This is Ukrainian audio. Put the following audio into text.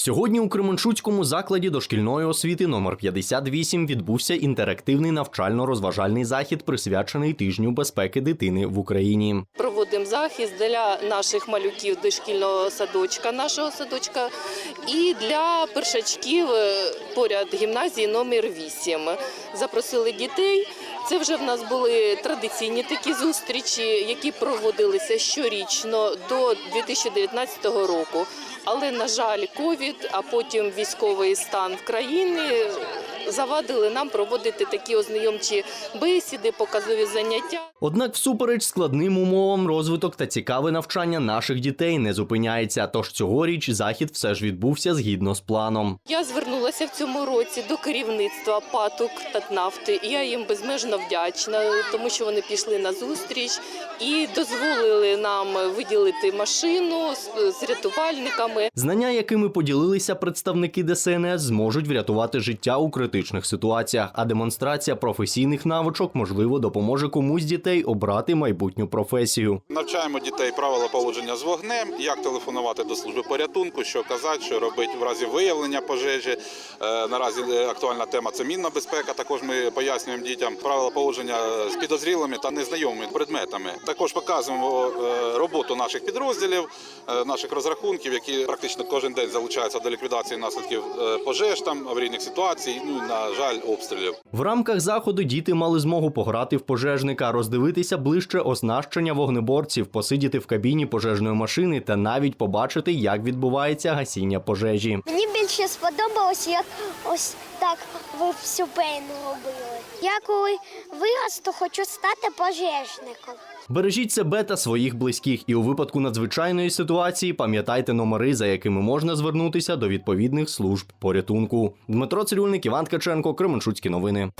Сьогодні у Кременчуцькому закладі дошкільної освіти номер 58 відбувся інтерактивний навчально-розважальний захід, присвячений тижню безпеки дитини в Україні. Проводимо захист для наших малюків дошкільного садочка, нашого садочка, і для першачків е, поряд гімназії номер 8. Запросили дітей. Це вже в нас були традиційні такі зустрічі, які проводилися щорічно до 2019 року. Але, на жаль, ковід, а потім військовий стан в країні завадили нам проводити такі ознайомчі бесіди, показові заняття. Однак, всупереч складним умовам, розвиток та цікаве навчання наших дітей не зупиняється. Тож цьогоріч захід все ж відбувся згідно з планом. Я звернулася в цьому році до керівництва ПАТУК Татнафти. і Я їм безмежно вдячна, тому що вони пішли на зустріч і дозволили нам виділити машину з, рятувальниками. Знання, якими поділилися представники ДСНС, зможуть врятувати життя у критичних ситуаціях. А демонстрація професійних навичок можливо допоможе комусь дітей обрати майбутню професію. Навчаємо дітей правила поводження з вогнем, як телефонувати до служби порятунку, що казати, що робити в разі виявлення пожежі. Е, Наразі е, актуальна тема це мінна безпека. Також ми пояснюємо дітям правила поводження з підозрілими та незнайомими предметами. Також показуємо е, роботу наших підрозділів, наших розрахунків, які практично кожен день залучаються до ліквідації наслідків пожеж, там аварійних ситуацій. Ну на жаль, обстрілів. В рамках заходу діти мали змогу пограти в пожежника, роздивитися ближче оснащення вогнеборців, посидіти в кабіні пожежної машини та навіть побачити, як відбувається гасіння пожежі. Мені більше сподобалось, як ось так ви всю пейну робили. Я коли виросту, хочу стати пожежником. Бережіть себе та своїх близьких, і у випадку надзвичайної ситуації пам'ятайте номери, за якими можна звернутися до відповідних служб порятунку. Дмитро Цирюльник, Іван Ткаченко, Кременчуцькі новини.